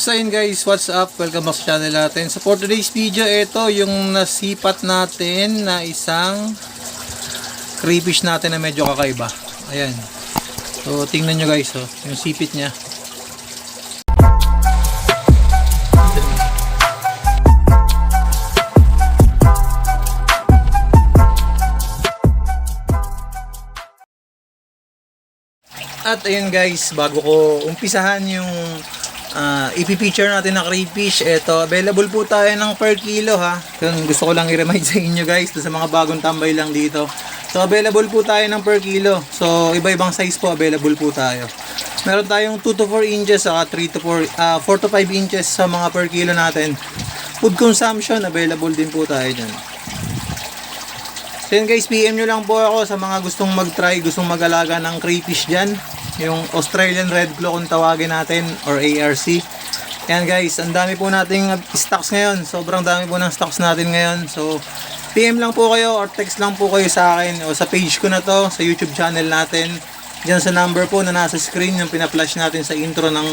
So yun guys, what's up? Welcome back sa channel natin. So for today's video, ito yung nasipat natin na isang crayfish natin na medyo kakaiba. Ayan. So tingnan nyo guys, oh, yung sipit niya. At ayun guys, bago ko umpisahan yung uh, ipipicture natin na crayfish, eto, available po tayo ng per kilo ha. Yun, gusto ko lang i-remind sa inyo guys, sa mga bagong tambay lang dito. So available po tayo ng per kilo. So iba-ibang size po available po tayo. Meron tayong 2 to 4 inches, saka 3 to 4, uh, 4 to 5 inches sa mga per kilo natin. Food consumption, available din po tayo dyan. So yun guys, PM nyo lang po ako sa mga gustong mag-try, gustong mag-alaga ng crayfish dyan. Yung Australian Red Claw kung tawagin natin or ARC. Yan guys, ang dami po nating stocks ngayon. Sobrang dami po ng stocks natin ngayon. So PM lang po kayo or text lang po kayo sa akin o sa page ko na to, sa YouTube channel natin. Diyan sa number po na nasa screen yung pina-flash natin sa intro ng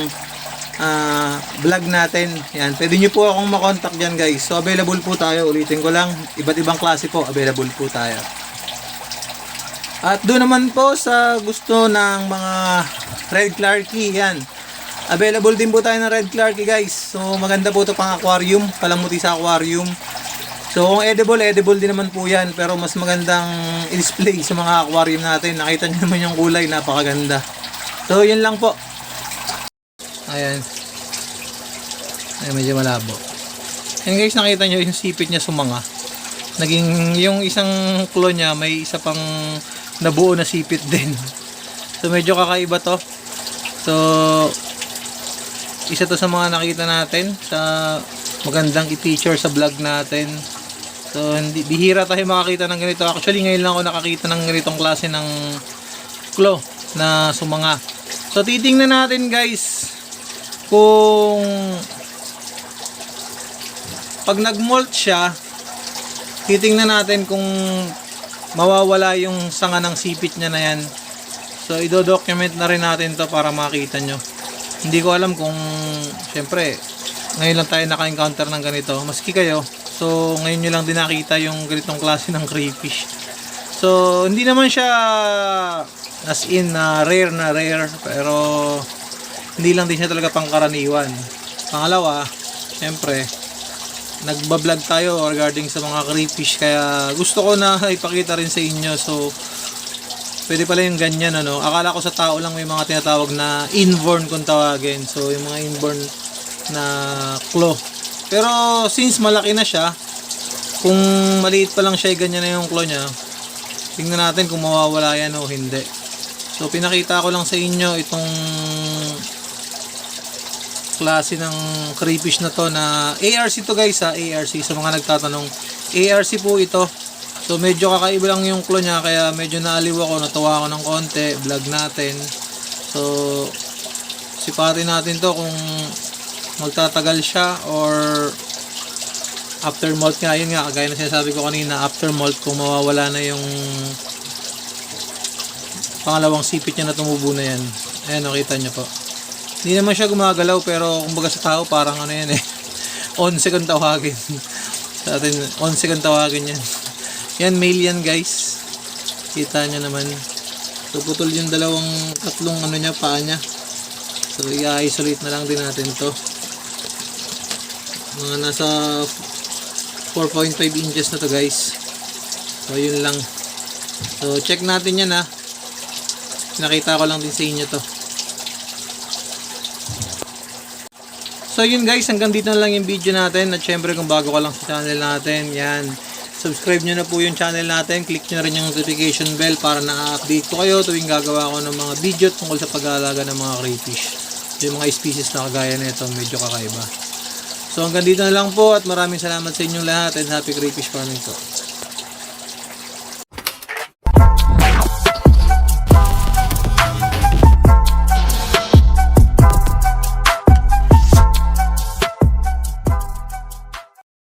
ah, vlog natin. Yan, pwede nyo po akong makontak dyan guys. So available po tayo, ulitin ko lang, iba't ibang klase po, available po tayo. At doon naman po sa gusto ng mga Red Clarky, yan. Available din po tayo ng Red Clarky guys. So maganda po ito pang aquarium, palamuti sa aquarium. So kung edible, edible din naman po yan. Pero mas magandang i-display sa mga aquarium natin. Nakita nyo naman yung kulay, napakaganda. So yun lang po. Ayan. Ay, medyo malabo. Yan guys, nakita nyo yung sipit niya sumanga. Naging, yung isang claw niya, may isa pang nabuo na sipit din. So, medyo kakaiba to. So, isa to sa mga nakita natin sa magandang i-feature sa vlog natin. So, hindi, bihira tayo makakita ng ganito. Actually, ngayon lang ako nakakita ng ganitong klase ng claw na sumanga. So, titingnan natin guys kung pag nag-molt siya, titingnan natin kung mawawala yung sanga ng sipit niya na yan. So, ido-document na rin natin to para makita nyo. Hindi ko alam kung, syempre, ngayon lang tayo naka-encounter ng ganito. Maski kayo, so ngayon nyo lang din nakita yung ganitong klase ng crayfish. So, hindi naman siya as in na rare na rare, pero hindi lang din siya talaga pangkaraniwan. Pangalawa, syempre, nagbablog tayo regarding sa mga crayfish kaya gusto ko na ipakita rin sa inyo. So pwede pala yung ganyan ano. Akala ko sa tao lang may mga tinatawag na inborn kung tawagin. So yung mga inborn na claw. Pero since malaki na siya kung maliit pa lang siya ganyan na yung claw niya tingnan natin kung mawawala yan o hindi. So pinakita ko lang sa inyo itong klase ng crayfish na to na ARC to guys ha, ARC sa mga nagtatanong. ARC po ito. So medyo kakaiba lang yung claw niya kaya medyo naaliw ako, natawa ako ng konti, vlog natin. So sipatin natin to kung magtatagal siya or after molt nga, yun nga, kagaya na sinasabi ko kanina, after molt kung mawawala na yung pangalawang sipit niya na tumubo na yan. Ayan, nakita niyo po. Hindi naman siya gumagalaw pero kumbaga sa tao parang ano yan eh. On second tawagin. sa atin, on second tawagin yan. Yan, male yan guys. Kita nyo naman. So, putol yung dalawang tatlong ano niya, paa niya. So, i-isolate na lang din natin to. Mga nasa 4.5 inches na to guys. So, yun lang. So, check natin yan ha. Nakita ko lang din sa inyo to. So yun guys, hanggang dito na lang yung video natin. At syempre kung bago ka lang sa channel natin, yan. Subscribe nyo na po yung channel natin. Click nyo rin yung notification bell para na-update ko kayo tuwing gagawa ko ng mga video tungkol sa pag-aalaga ng mga crayfish. Yung mga species na kagaya nito, medyo kakaiba. So hanggang dito na lang po at maraming salamat sa inyong lahat and happy crayfish farming po.